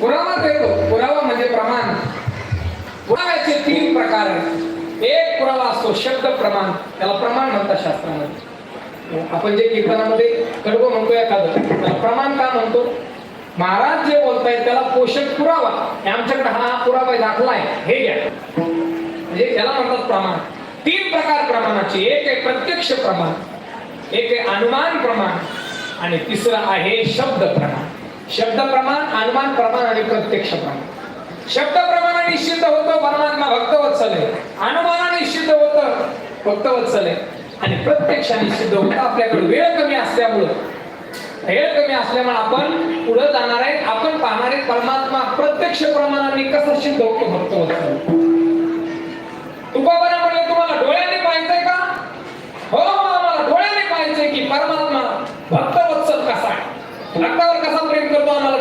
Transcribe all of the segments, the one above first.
पुरावा देतो पुरावा म्हणजे प्रमाण. पुराव्याचे तीन प्रकार आहेत. एक पुरावा असतो शब्द प्रमाण. त्याला प्रमाण म्हणतात शास्त्रामध्ये. आपण जे कीर्तनामध्ये कडवं म्हणतो एखादं त्याला प्रमाण का म्हणतो? महाराज जे बोलतायत त्याला पोषक पुरावा. आमच्याकडे हा पुरावा दाखला आहे हे घ्या. म्हणजे त्याला म्हणतात प्रमाण. तीन प्रकार प्रमाणाचे. एक आहे प्रत्यक्ष प्रमाण. एक आहे अनुमान प्रमाण. आणि तिसरं आहे शब्द प्रमाण. शब्द प्रमाण अनुमान प्रमाण आणि प्रत्यक्ष प्रमाण. शब्द प्रमाण निश्चित होतो परमात्मा भक्तवत्सल आहे अनुमान निश्चित होतं भक्तवत्सल आहे आणि प्रत्यक्ष सिद्ध होतं आपल्याकडे वेळ कमी असल्यामुळं. वेळ कमी असल्यामुळे आपण पुढे जाणार आहे आपण पाहणार आहे परमात्मा प्रत्यक्ष प्रमाणाने कसं सिद्ध होतो भक्तवत्सल तुकोबरा म्हणले तुम्हाला डोळ्याने पाहायचंय का हो हो आम्हाला डोळ्याने पाहायचंय की परमात्मा भक्तवत्सल कसा आहे भक्तावर कसा प्रेम करतो आम्हाला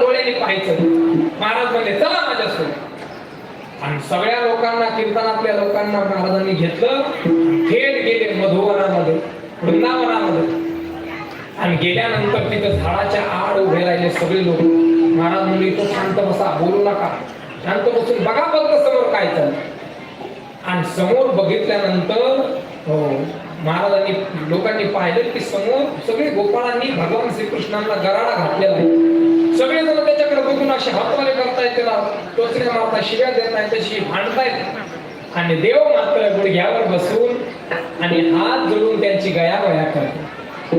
डोळ्याने महाराज म्हणले चला माझ्यासोबत आणि सगळ्या लोकांना कीर्तनातल्या लोकांना महाराजांनी घेतलं. थेट गेले मधुवनामध्ये वृंदावनामध्ये. आणि गेल्यानंतर तिथं झाडाच्या आड उभे राहिले सगळे लोक. महाराज म्हणले तो शांत बसा बोलू नका. शांत बसून बघा फक्त समोर काय चाललं आणि समोर बघितल्यानंतर हो महाराजांनी लोकांनी पाहिलं की समोर सगळे गोपाळांनी भगवान श्रीकृष्णांना गराडा घातलेला आहे. सगळे जण त्याच्याकडे बघून असे हातवाले करतायत त्याला. टोचण्या मारता शिव्या देत आहेत तशी भांडतायत. आणि देव मात्र गुडघ्यावर बसून आणि हात जोडून त्यांची गया वया करतो.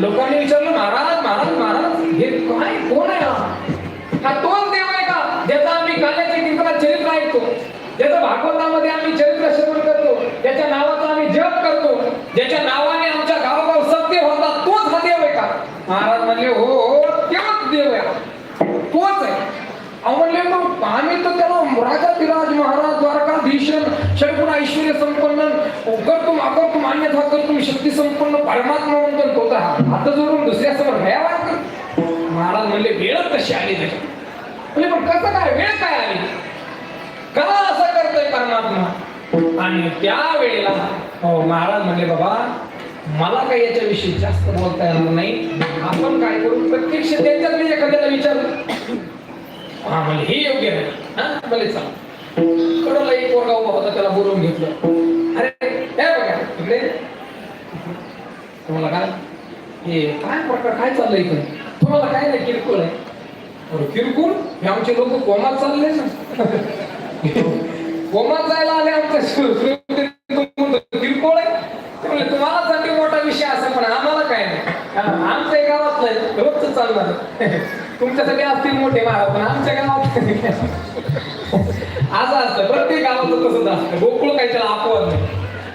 लोकांनी विचारलं महाराज महाराज महाराज हे काय कोण आहे हा? हा तोच देव आहे का? ज्याचा आम्ही काल्याच्या कीर्तनात चरित्र ऐकतो ज्याचं भागवतामध्ये आम्ही चरित्र श्रवण करतो ज्याच्या नावाचा आम्ही जप करतो ज्याच्या नावाने आमच्या गावागाव सत्य होता तोच हा देव आहे का? महाराज म्हणले हो हो तेव्हाच देव आहे तोच आहे. आवडले म्हणले मग आम्ही तर त्याला राजाधिराज महाराज द्वारकाधीशन षडगुण ऐश्वर्य संपन्न करतुम अकर्तुम अन्यथा करतुम शक्ती संपन्न परमात्मा म्हणतो तो तर हात जोडून दुसऱ्या समोर भया महाराज म्हणले वेळच कशी आली त्याची म्हणजे पण कसं काय? वेळ काय आली? का असं करतोय परमात्मा. आणि त्या वेळेला हो महाराज म्हणले बाबा मला काही याच्याविषयी जास्त बोलता येणार नाही. आपण काय करू प्रत्यक्ष त्यांच्याकडे एखाद्याला विचारू हा म्हणजे हे योग्य नाही. हा? भले चला. कडला एक पोरगा उभा होता त्याला बोलवून घेतलं. अरे हे बघा इकडे. तुम्हाला काय? हे काय प्रकार काय चाललंय इकडे तुम्हाला काय नाही किरकोळ आहे. किरकोळ? हे आमचे लोक कोमात चालले ना. कोमात जायला आले सुरक्षित किरकोळ आहे. तुम्हाला मोठा विषय असेल पण आम्हाला काय नाही. हा, जात नाही रोजच चालणार तुमच्यासाठी असतील मोठे महाराज पण आमच्या गावात असं असतं प्रत्येक गावाचं तसंच असतं. गोकुळ काही त्याला अपवाद नाही.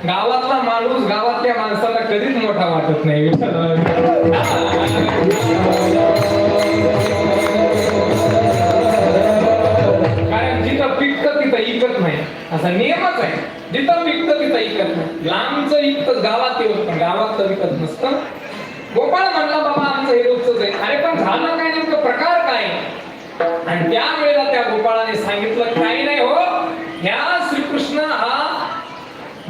गावातला माणूस गावातल्या माणसाला कधीच मोठा वाटत नाही. कारण जिथं पिकत तिथं इकत नाही. असा नियमच आहे. जिथं पिकत तिथं इकत नाही. लांबचं इकत गावात येऊन पण गावात विकत नसतं. गोपाळ म्हणला बाबा आमचं हे रोजच आहे. अरे पण झालं काय? नेमकं प्रकार काय? आणि त्यावेळेला त्या गोपाळाने सांगितलं काही नाही हो ह्या श्रीकृष्ण हा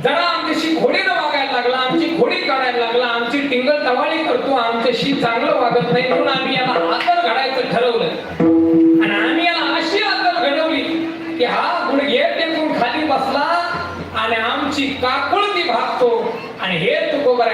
जरा आमच्याशी घोडीनं वागायला लागला आमची घोडी काढायला लागला आमची टिंगल टवाळी करतो आमच्याशी चांगलं वागत नाही म्हणून आम्ही याला आदर घडायचं ठरवलं. आणि आम्ही याला अशी आदर घडवली की हा गुडघे टेकून खाली बसला आणि आमची काकुळती भागतो. आणि हे तुकोबर